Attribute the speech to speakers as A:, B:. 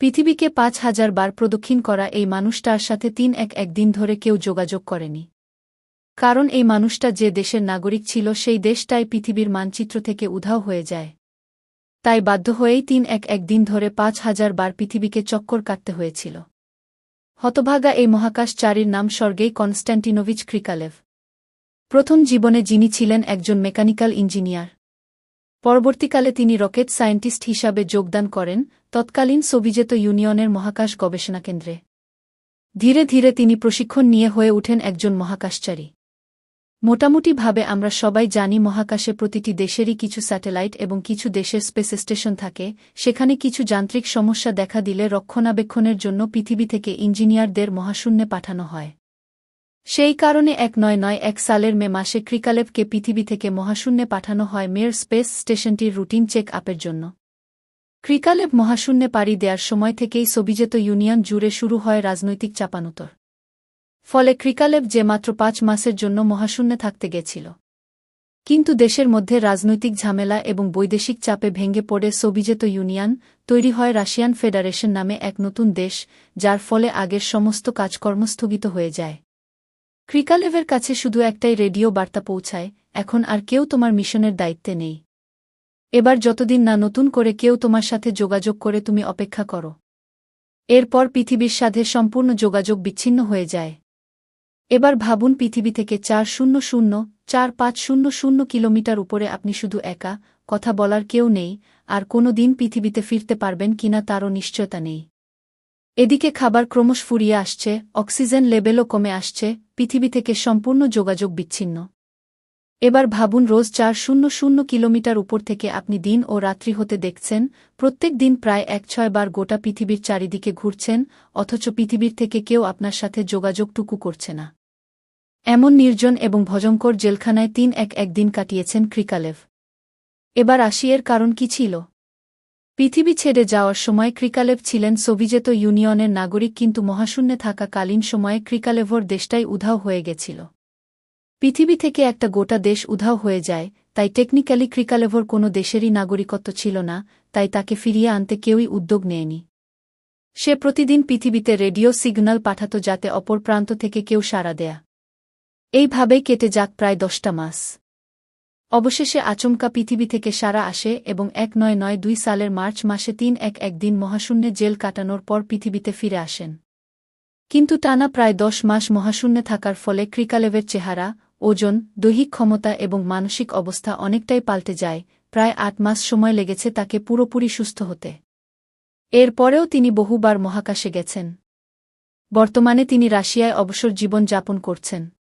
A: পৃথিবীকে পাঁচ হাজার বার প্রদক্ষিণ করা এই মানুষটার সাথে তিন এক একদিন ধরে কেউ যোগাযোগ করেনি। কারণ এই মানুষটা যে দেশের নাগরিক ছিল সেই দেশটাই পৃথিবীর মানচিত্র থেকে উধাও হয়ে যায়। তাই বাধ্য হয়েই তিন এক একদিন ধরে পাঁচ হাজার বার পৃথিবীকে চক্কর কাটতে হয়েছিল। হতভাগা এই মহাকাশচারীর নাম স্বর্গেই কনস্ট্যান্টিনোভিচ ক্রিকালেভ। প্রথম জীবনে যিনি ছিলেন একজন মেকানিক্যাল ইঞ্জিনিয়ার। পরবর্তীকালে তিনি রকেট সায়েন্টিস্ট হিসাবে যোগদান করেন, তৎকালীন সোভিজেত ইউনিয়নের মহাকাশ গবেষণা কেন্দ্রে। ধীরে ধীরে তিনি প্রশিক্ষণ নিয়ে হয়ে ওঠেন একজন মহাকাশচারী। মোটামুটিভাবে আমরা সবাই জানি মহাকাশে প্রতিটি দেশেরই কিছু স্যাটেলাইট এবং কিছু দেশের স্পেস স্টেশন থাকে, সেখানে কিছু যান্ত্রিক সমস্যা দেখা দিলে রক্ষণাবেক্ষণের জন্য পৃথিবী থেকে ইঞ্জিনিয়ারদের মহাশূন্যে পাঠানো হয়। সেই কারণে এক নয় নয় এক সালের মে মাসে ক্রিকালেভকে পৃথিবী থেকে মহাশূন্যে পাঠানো হয় মেয়ের স্পেস স্টেশনটির রুটিন চেক আপের জন্য। ক্রিকালেভ মহাশূন্যে পাড়ি দেওয়ার সময় থেকেই সোভিজেত ইউনিয়ন জুড়ে শুরু হয় রাজনৈতিক চাপানুতর। ফলে ক্রিকালেভ যে মাত্র পাঁচ মাসের জন্য মহাশূন্যে থাকতে গেছিল। কিন্তু দেশের মধ্যে রাজনৈতিক ঝামেলা এবং বৈদেশিক চাপে ভেঙে পড়ে সোভিজেত ইউনিয়ন, তৈরি হয় রাশিয়ান ফেডারেশন নামে এক নতুন দেশ, যার ফলে আগের সমস্ত কাজকর্ম স্থগিত হয়ে যায়। ক্রিকালেভের কাছে শুধু একটাই রেডিও বার্তা পৌঁছায়, এখন আর কেউ তোমার মিশনের দায়িত্বে নেই। এবার যতদিন না নতুন করে কেউ তোমার সাথে যোগাযোগ করে তুমি অপেক্ষা করো। এরপর পৃথিবীর সাথে সম্পূর্ণ যোগাযোগ বিচ্ছিন্ন হয়ে যায়। এবার ভাবুন পৃথিবী থেকে চার শূন্য শূন্য, চার পাঁচ শূন্য শূন্য কিলোমিটার উপরে আপনি শুধু একা, কথা বলার কেউ নেই, আর কোনো দিন পৃথিবীতে ফিরতে পারবেন কিনা তারও নিশ্চয়তা নেই। এদিকে খাবার ক্রমশ ফুরিয়ে আসছে, অক্সিজেন লেভেলও কমে আসছে, পৃথিবী থেকে সম্পূর্ণ যোগাযোগ বিচ্ছিন্ন। এবার ভাবুন রোজ চার শূন্য শূন্য কিলোমিটার উপর থেকে আপনি দিন ও রাত্রি হতে দেখছেন, প্রত্যেক দিন প্রায় এক ছয় বার গোটা পৃথিবীর চারিদিকে ঘুরছেন, অথচ পৃথিবীর থেকে কেউ আপনার সাথে যোগাযোগটুকু করছে না। এমন নির্জন এবং ভজঙ্কর জেলখানায় তিন এক একদিন কাটিয়েছেন ক্রিকালেভ। এবার আসি এর কারণ কি ছিল? পৃথিবী ছেড়ে যাওয়ার সময় ক্রিকালেভ ছিলেন সোভিজেত ইউনিয়নের নাগরিক কিন্তু মহাশূন্যে থাকা কালীন সময়ে ক্রিকালেভর দেশটাই উধাও হয়ে গেছিল। পৃথিবী থেকে একটা গোটা দেশ উধাও হয়ে যায়, তাই টেকনিক্যালি ক্রিকালেভর কোনো দেশেরই নাগরিকত্ব ছিল না, তাই তাকে ফিরিয়ে আনতে কেউই উদ্যোগ নেয়নি। সে প্রতিদিন পৃথিবীতে রেডিও সিগন্যাল পাঠাত যাতে অপর প্রান্ত থেকে কেউ সাড়া দেয়া। এইভাবেই কেটে যাক প্রায় দশটা মাস। অবশেষে আচমকা পৃথিবী থেকে সারা আসে এবং এক নয় নয় দুই সালের মার্চ মাসে তিন এক একদিন মহাশূন্যে জেল কাটানোর পর পৃথিবীতে ফিরে আসেন। কিন্তু টানা প্রায় দশ মাস মহাশূন্যে থাকার ফলে ক্রিকালেভের চেহারা, ওজন, দৈহিক ক্ষমতা এবং মানসিক অবস্থা অনেকটাই পাল্টে যায়, প্রায় আট মাস সময় লেগেছে তাকে পুরোপুরি সুস্থ হতে। এর পরেও তিনি বহুবার মহাকাশে গেছেন। বর্তমানে তিনি রাশিয়ায় অবসর জীবন যাপন করছেন।